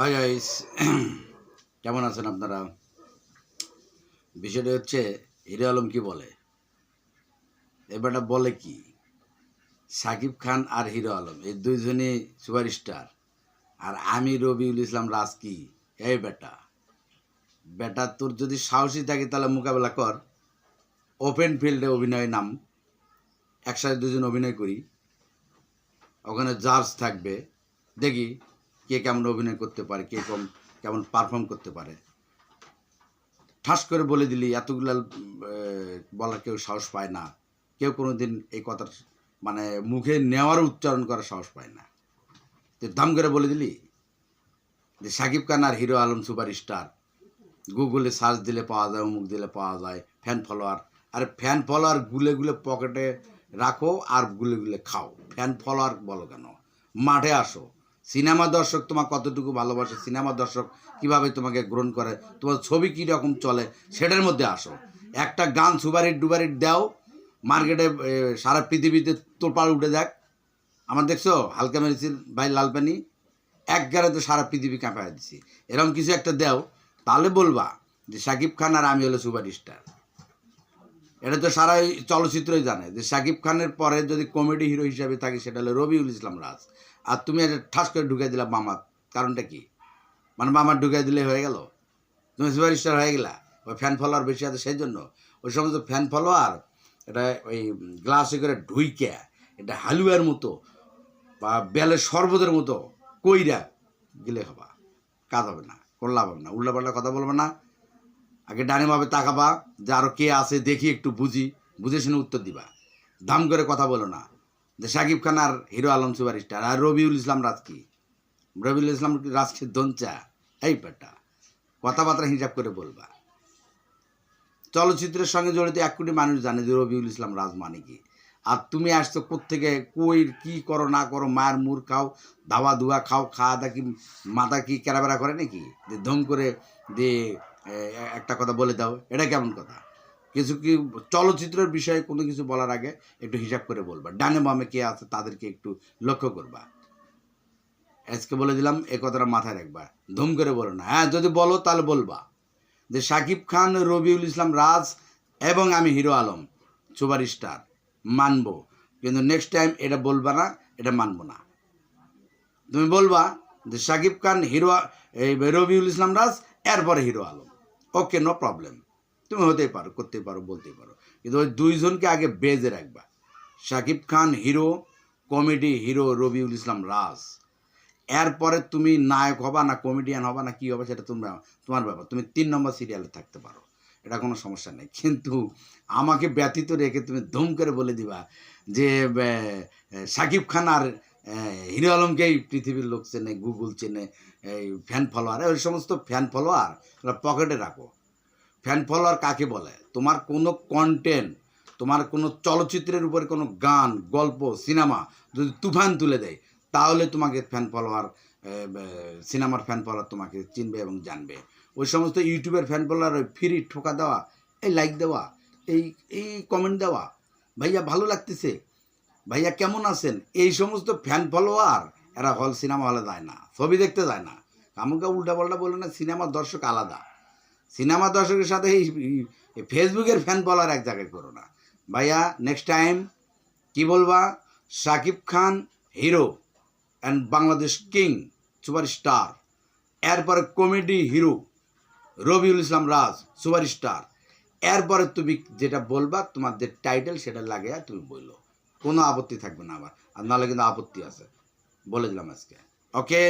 Hi guys কেমন আছেন আপনারা? বিষয়টা হচ্ছে, হিরো আলম কি বলে? এবারটা বলে কি? সাকিব খান আর হিরো আলম, এই দুইজনই সুপারস্টার। আর আমি রবিউল ইসলাম রাজ কি? এই বেটা বেটা তোর যদি সাহসী থাকে, তাহলে মোকাবেলা কর। ওপেন ফিল্ডে অভিনয় নাম। একসাথে দুজন অভিনয় করি। ওখানে জার্জ থাকবে। দেখি। কে কেমন অভিনয় করতে পারে, কে কম, কেমন পারফর্ম করতে পারে। ঠাস করে বলে দিলি, এতগুলো বলার কেউ সাহস পায় না। কেউ কোনো দিন এই কথার মানে মুখে নেওয়ার উচ্চারণ করার সাহস পায় না। তুই দাম করে বলে দিলি যে সাকিব খান আর হিরো আলম সুপার স্টার গুগলে সার্চ দিলে পাওয়া যায়, অমুক দিলে পাওয়া যায় ফ্যান ফলোয়ার আরে ফ্যান ফলোয়ার গুলে গুলে পকেটে রাখো আর গুলে গুলে খাও। ফ্যান ফলোয়ার বলো কেন? মাঠে আসো। সিনেমা দর্শক তোমার কতটুকু ভালোবাসে? সিনেমা দর্শক কীভাবে তোমাকে গ্রহণ করে? তোমার ছবি কী রকম চলে? সেটার মধ্যে আসো। একটা গান সুপারহিট ডুবারিট দাও। মার্কেটে সারা পৃথিবীতে তোপাল উঠে দেখ। আমার দেখছ? হালকা মেরেছিল ভাই লালপানি। এক তো সারা পৃথিবী কাঁপায় দিছি। এরকম কিছু একটা দাও। তাহলে বলবা যে সাকিব খান আর আমি হলো সুপার স্টার এটা তো সারা চলচ্চিত্রই জানে যে সাকিব খানের পরে যদি কমেডি হিরো হিসাবে থাকে, সেটা হলো রবিউল ইসলাম রাজ। আর তুমি ঠাস করে ঢুকাই দিলা মামা কারণটা কি? মানে মামা ঢুকাই দিলে হয়ে গেল? তুমি সুপার স্টার হয়ে গেলা। ওই ফ্যান ফলোয়ার বেশি আছে সেই জন্য। ওই সমস্ত ফ্যান ফলোয়ার এটা ওই গ্লাসে করে ঢুইকে, এটা হালুয়ার মতো বা বেলের শরবতের মতো কইরা গেলে হবা। কাজ হবে না, কোনো লাভ হবে না। উল্টাপাল্টা কথা বলবে না। আগে ডানেভাবে তাকাবা, যে আরও কে আছে দেখি একটু বুঝি, বুঝে শুনে উত্তর দিবা। দাম করে কথা বলো না। যে সাকিব খান আর হিরো আলম সুপার স্টার আর রবিউল ইসলাম রাজ কি? রবিউল ইসলাম রাজকে দঞ্চা এই পেটা, কথাবার্তা হিসাব করে বলবা। চলচ্চিত্রের সঙ্গে জড়িত এক কোটি মানুষ জানে যে রবিউল ইসলাম রাজ মানে কি। আর তুমি আসছো কোত্থেকে, কই, কি করো, না করো মায়ের মুর খাও, দাওয়া দুয়া খাও, খাওয়া দা কি, মাথা কি কেরাবেরা করে নাকি? যে ধম করে দিয়ে একটা কথা বলে দাও, এটা কেমন কথা? কিছু কি চলচ্চিত্রের বিষয়ে কোনো কিছু বলার আগে একটু হিসাব করে বলবা। ডানে বামে কে আছে তাদেরকে একটু লক্ষ্য করবা। আজকে বলে দিলাম, এ কথাটা মাথায় রাখবা। ধুম করে বলো না। হ্যাঁ যদি বলো তাহলে বলবা। যে সাকিব খান, রবিউল ইসলাম রাজ এবং আমি হিরো আলম, সুপার স্টার, মানবো। কিন্তু নেক্সট টাইম এটা বলবা না, এটা মানবো না। তুমি বলবা যে সাকিব খান, হিরো এই রবিউল ইসলাম রাজ, এরপরে Hero Alom. Okay no problem তুমি হতেই পারো করতে পারো বলতে পারো। কিন্তু ওই দুইজনকে আগে বেজে রাখবা। Shakib Khan hero, comedy hero Robiul Islam Raj. এরপরে তুমি নায়ক হবা না কমেডিয়ান হবা না কি হবে সেটা তোমরা, তোমার ব্যাপার। তুমি তিন নম্বর সিরিয়ালে থাকতে পারো। এটা কোনো সমস্যা নেই। কিন্তু আমাকে ব্যতীত রেখে তুমি ধুম করে বলে দিবা যে সাকিব খান আর হিরো আলমকেই পৃথিবীর লোক চেনে, গুগল চেনে, এই ফ্যান ফলোয়ার ওই সমস্ত ফ্যান ফলোয়ার পকেটে রাখো। ফ্যান ফলোয়ার কাকে বলে? তোমার কোনো কন্টেন্ট তোমার কোনো চলচ্চিত্রের উপরে কোনো গান, গল্প সিনেমা যদি তুফান তুলে দেয়, তাহলে তোমাকে ফ্যান ফলোয়ার সিনেমার ফ্যান ফলোয়ার তোমাকে চিনবে এবং জানবে। ওই সমস্ত ইউটিউবের ফ্যান ফলোয়ার ওই ফ্রি ঠোকা দেওয়া, এই লাইক দেওয়া, এই এই কমেন্ট দেওয়া, ভাইয়া ভালো লাগতেছে, ভাইয়া কেমন আছেন? এই সমস্ত ফ্যান ফলোয়ার এরা হল সিনেমা হলে যায় না, ছবি দেখতে যায় না। আমাকে উল্টা পাল্টা বলে না সিনেমার দর্শক আলাদা। সিনেমা দর্শকের সাথে এই ফেসবুকের ফ্যান বলার এক জায়গায় করো না। ভাইয়া নেক্সট টাইম কি বলবা? Shakib Khan hero and Bangladesh king superstar এরপরে comedy hero Robiul Islam Raj superstar এরপরে তুমি যেটা বলবা, তোমার যে টাইটেল সেটা লাগে তুমি বলল। কোনো আপত্তি থাকবে না আবার আর নাহলে কিন্তু আপত্তি আছে। বলে দিলাম আজকে। ওকে